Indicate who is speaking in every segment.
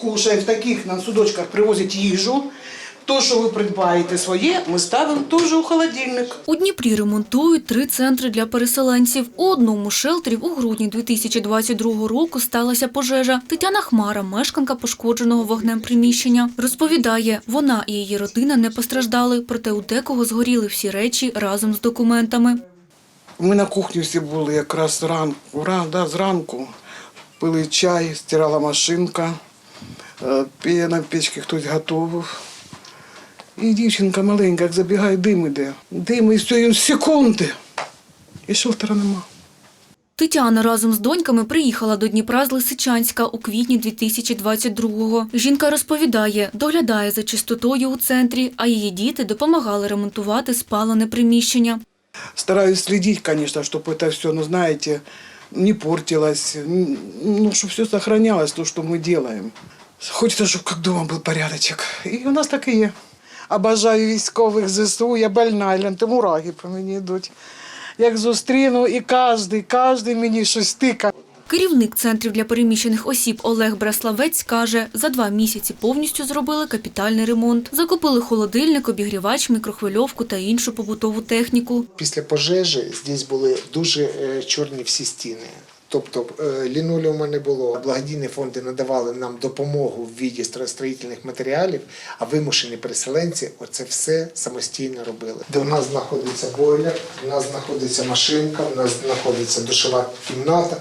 Speaker 1: Кушаємо в таких на судочках привозять їжу. То, що ви придбаєте своє, ми ставимо теж у холодильник.
Speaker 2: У Дніпрі ремонтують три центри для переселенців. У одному з шелтерів у грудні 2022 року сталася пожежа. Тетяна Хмара, мешканка пошкодженого вогнем приміщення, розповідає, вона і її родина не постраждали, проте у декого згоріли всі речі разом з документами.
Speaker 1: Ми на кухні всі були якраз зранку, ра- да, зранку. Пили чай, стирала машинка, на печці хтось готував. І дівчинка маленька, як забігає, дим іде. Дим і все, і секунди. І шелтера нема.
Speaker 2: Тетяна разом з доньками приїхала до Дніпра з Лисичанська у квітні 2022-го. Жінка розповідає, доглядає за чистотою у центрі, а її діти допомагали ремонтувати спалене приміщення.
Speaker 1: Стараюсь следить, конечно, чтобы это все, ну, знаете, не портилось, н- ну, чтобы все сохранялось, то, что мы делаем. Хочется, чтобы как дома был порядочек. І у нас так і є. Обожаю військових ЗСУ, я больна, ленти мураги по мені йдуть. Як зустріну, і кожен, кожен мені щось тика.
Speaker 2: Керівник центрів для переміщених осіб Олег Браславець каже, за два місяці повністю зробили капітальний ремонт. Закупили холодильник, обігрівач, мікрохвильовку та іншу побутову техніку.
Speaker 3: Після пожежі здесь були дуже е, чорні всі стіни. Тобто е, лінолеума не було. Благодійні фонди надавали нам допомогу в віді строїтельних матеріалів, а вимушені переселенці оце все самостійно робили. Де у нас знаходиться бойлер, у нас знаходиться машинка, у нас знаходиться душова кімната.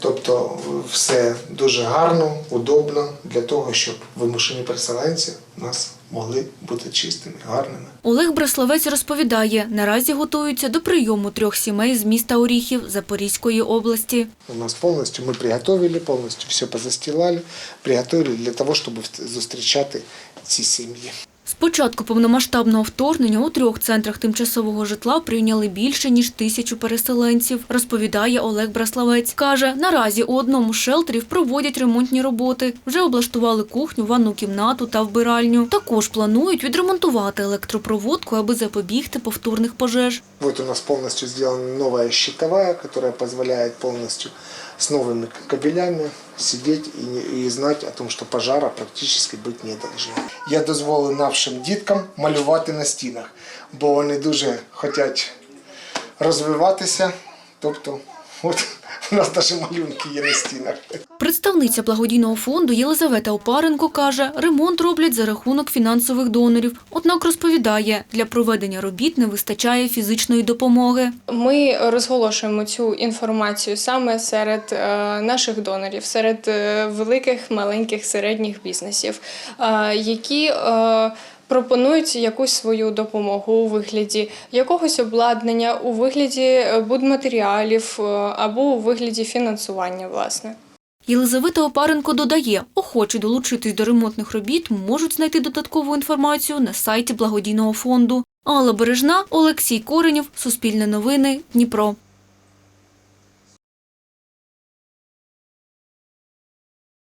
Speaker 3: Тобто все дуже гарно, удобно для того, щоб вимушені переселенці нас могли бути чистими, гарними.
Speaker 2: Олег Браславець розповідає, наразі готуються до прийому трьох сімей з міста Оріхів Запорізької області.
Speaker 3: У нас полностью мы приготовили, полностью все позастилали, приготовили для того, чтобы зустрічати ці сім'ї.
Speaker 2: З початку повномасштабного вторгнення у трьох центрах тимчасового житла прийняли більше ніж тисячу переселенців, розповідає Олег Браславець. Каже, наразі у одному з шелтерів проводять ремонтні роботи. Вже облаштували кухню, ванну кімнату та вбиральню. Також планують відремонтувати електропроводку, аби запобігти повторних пожеж.
Speaker 3: Вот у нас полностью сделана новая щитовая, которая позволяет полностью с новыми кабелями сидеть и, и знать о том, что пожара практически быть не должно. Я дозволив нашим діткам малювати на стінах, бо вони дуже хочуть розвиватися. Тобто, от у нас навіть малюнки є на стінах.
Speaker 2: Представниця благодійного фонду Єлизавета Опаренко каже, ремонт роблять за рахунок фінансових донорів. Однак розповідає, для проведення робіт не вистачає фізичної допомоги.
Speaker 4: Ми розголошуємо цю інформацію саме серед е, наших донорів, серед е, великих, маленьких, середніх бізнесів, е, які пропонують якусь свою допомогу у вигляді якогось обладнання, у вигляді е, будматеріалів е, або у вигляді фінансування, власне.
Speaker 2: Єлизавета Опаренко додає, охочі долучитись до ремонтних робіт можуть знайти додаткову інформацію на сайті благодійного фонду. Алла Бережна, Олексій Коренєв, Суспільне новини, Дніпро.